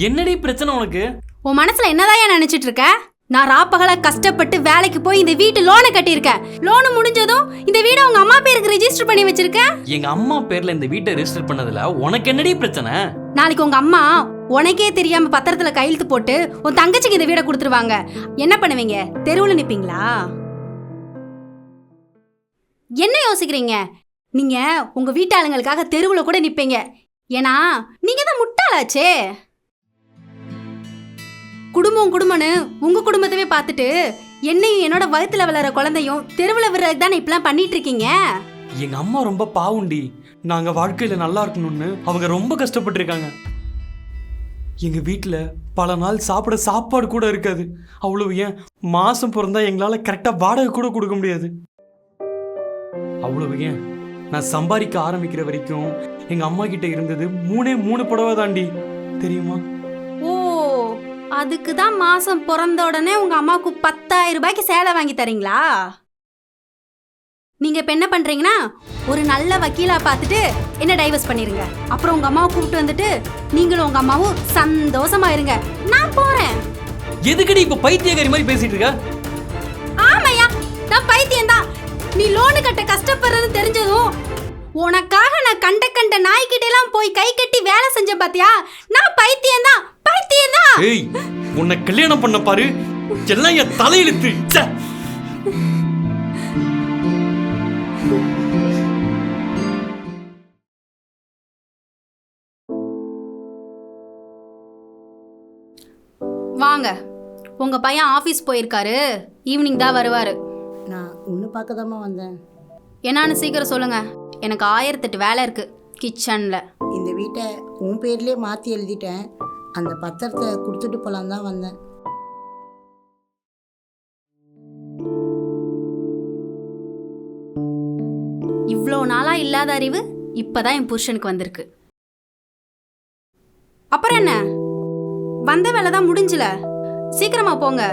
என்னடி பிரச்சனை உனக்கு? உன் மனசுல என்னதான் நினைச்சிட்டு இருக்க? நான் ராப்பகலா கஷ்டப்பட்டு வேலைக்கு போய் இந்த வீட்டு லோனை கட்டியிருக்கேன். லோனு முடிஞ்சதும் இந்த வீடை உங்க அம்மா பேருக்கு ரெஜிஸ்டர் பண்ணி வச்சிருக்கேன் எங்க அம்மா பேர்ல இந்த வீட்டை ரெஜிஸ்டர் பண்ணதுல உனக்கு என்னடி பிரச்சனை? நாளைக்கு உங்க அம்மா உனக்கே தெரியாம பத்திரத்துல கையெழுத்து போட்டு உன் தங்கச்சிக்கு இந்த வீடை கொடுத்துருவாங்க. என்ன பண்ணுவீங்க? தெருவுல நிப்பீங்களா? என்ன யோசிக்கிறீங்க? நீங்க உங்க வீட்டாளுங்களுக்காக தெருவுல கூட நிப்பீங்க. ஏன்னா நீங்க தான் முட்டாளாச்சே. குடும்பம் குடும்பம்னு உங்க குடும்பத்தவே பார்த்துட்டு என்னையும் என்னோட வயத்துல வளர குழந்தையும் தெருவுல விடுறதுக்கு தானே இப்படிலாம் பண்ணிட்டு இருக்கீங்க எங்க அம்மா ரொம்ப பாவுண்டி. நாங்க வாழ்க்கையில நல்லா இருக்கணும்னு அவங்க ரொம்ப கஷ்டப்பட்டிருக்காங்க. எங்க வீட்டில் பல நாள் சாப்பிட சாப்பாடு கூட இருக்காது. அவ்வளவு ஏன்? மாசம் பிறந்தா எங்களால கரெக்டா வாடகை கூட கொடுக்க முடியாது. அவ்வளவு ஏன்? நான் சம்பாதிக்க ஆரம்பிக்கிற வரைக்கும் எங்க அம்மா கிட்ட இருந்தது மூணே மூணு புடவை தாண்டி தெரியுமா? அதுக்கு தான் மாசம் பிறந்த உடனே உங்க அம்மாவுக்கு பத்தாயிரம் ரூபாய்க்கு சேலை வாங்கி தரீங்களா? நீங்க இப்ப என்ன பண்றீங்கன்னா ஒரு நல்ல வக்கீலா பார்த்துட்டு என்ன டைவர்ஸ் பண்ணிருங்க. அப்புறம் உங்க அம்மாவை கூப்பிட்டு வந்துட்டு நீங்களும் உங்க அம்மாவும் சந்தோஷமா இருங்க. நான் போறேன். எதுக்கடி இப்ப பைத்தியக்காரி மாதிரி பேசிட்டு இருக்க? ஆமையா நான் பைத்தியம் தான் நீ லோனு கட்ட கஷ்டப்படுறது தெரிஞ்சதும் உனக்காக நான் கண்ட கண்ட நாய்கிட்ட எல்லாம் போய் கை கட்டி வேலை செஞ்ச பாத்தியா? நான் பைத்தியம் தான் பைத்தியம் தான். ஏய் உன்னை கல்யாணம் பண்ண பாரு. எல்லாம் என் தலையெழுத்து. வாங்க. உங்க பையன் ஆபீஸ் போயிருக்காரு. ஈவினிங் தான் வருவாரு. நான் ஒன்று பார்க்க வந்தேன். என்னன்னு சீக்கிரம் சொல்லுங்க. எனக்கு ஆயிரத்தெட்டு வேலை இருக்கு கிச்சன்ல இந்த வீட்டை உன் பேர்லேயே மாற்றி எழுதிட்டேன். அந்த பத்திரத்தை கொடுத்துட்டு போகலான் தான் வந்தேன். இவ்வளோ நாளா இல்லாத அறிவு இப்பதான் என் புருஷனுக்கு வந்திருக்கு. அப்புறம் என்ன? வந்த வேலை தான் முடிஞ்சல. சீக்கிரமா போங்க.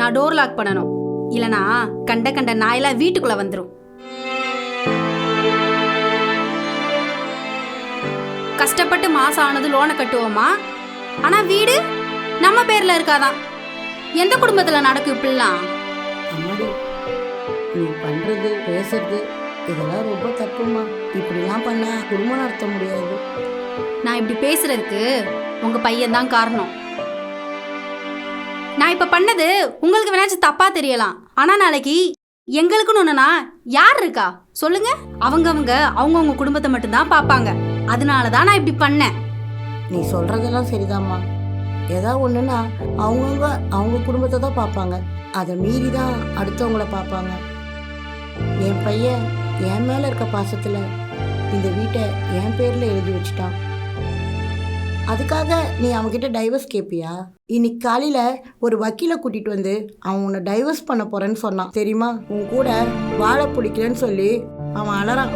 நான் டோர் லாக் பண்ணணும். இல்லனா கண்ட கண்ட நாயெல்லாம் வீட்டுக்குள்ள வந்துடும் கஷ்டப்பட்டு மாசம் ஆனது லோனை கட்டுவோமா? ஆனா வீடு நம்ம பேர்ல இருக்காதான் எந்த குடும்பத்துல நடக்கும் இப்படிலாம்? அம்மாடி நீ பண்ணுறது பேசுறது இதெல்லாம் ரொம்ப தப்புமா இப்படிலாம் பண்ணால் குடும்பம் நடத்த முடியாது. நான் இப்படி பேசுறதுக்கு உங்க பையன் தான் காரணம். நான் இப்ப பண்ணது உங்களுக்கு வேணாச்சும் தப்பா தெரியலாம். ஆனா நாளைக்கு எங்களுக்குன்னு ஒண்ணுனா யார் இருக்கா? சொல்லுங்க. அவங்கவங்க அவங்கவங்க குடும்பத்தை மட்டும்தான் பார்ப்பாங்க. அதனால தான் நான் இப்படி பண்ணேன். நீ சொல்கிறதெல்லாம் சரிதாம்மா. ஏதாவது ஒன்றுன்னா அவங்கவுங்க அவங்க குடும்பத்தை தான் பார்ப்பாங்க. அதை மீறி தான் அடுத்தவங்கள பார்ப்பாங்க. என் பையன் என் மேலே இருக்க பாசத்தில் இந்த வீட்டை என் பேரில் எழுதி வச்சிட்டான். அதுக்காக நீ அவன்கிட்ட டைவர்ஸ் கேட்பியா இன்னைக்கு காலையில் ஒரு வக்கீலை கூட்டிகிட்டு வந்து அவன் உன்னை டைவர்ஸ் பண்ண போகிறேன்னு சொன்னான். தெரியுமா? உன் கூட வாழ பிடிக்கலன்னு சொல்லி அவன் அலறான்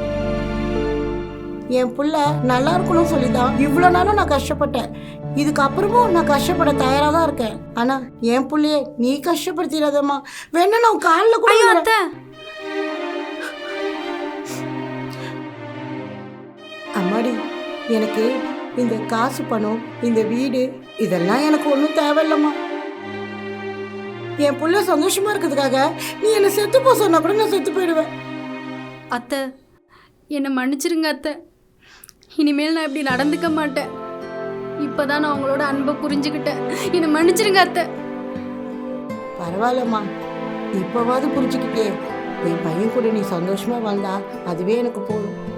என் புள்ள நல்லா இருக்கணும்னு சொல்லி தான் இவ்வளோ நாளும் நான் கஷ்டப்பட்டேன். இதுக்கப்புறமும் நான் கஷ்டப்பட தயாராக தான் இருக்கேன். ஆனால் என் புள்ளைய நீ கஷ்டப்படுத்திடாதம்மா. வேணா நான் காலில் கூட அம்மாடி எனக்கு இந்த காசு பணம் இந்த வீடு இதெல்லாம் எனக்கு ஒன்றும் தேவையில்லம்மா. என் புள்ள சந்தோஷமா இருக்கிறதுக்காக நீ என்னை செத்து போ சொன்னா கூட நான் செத்து போயிடுவேன். அத்தை என்னை மன்னிச்சிருங்க அத்தை. இனிமேல் நான் இப்படி நடந்துக்க மாட்டேன். இப்பதான் நான் உங்களோட அன்பை புரிஞ்சுக்கிட்டேன். என்னை மன்னிச்சிருங்க அத்தை. பரவாயில்லம்மா. இப்போவாது புரிஞ்சுக்கிட்டே. என் பையன் கூட நீ சந்தோஷமா வாழ்ந்தா அதுவே எனக்கு போதும்.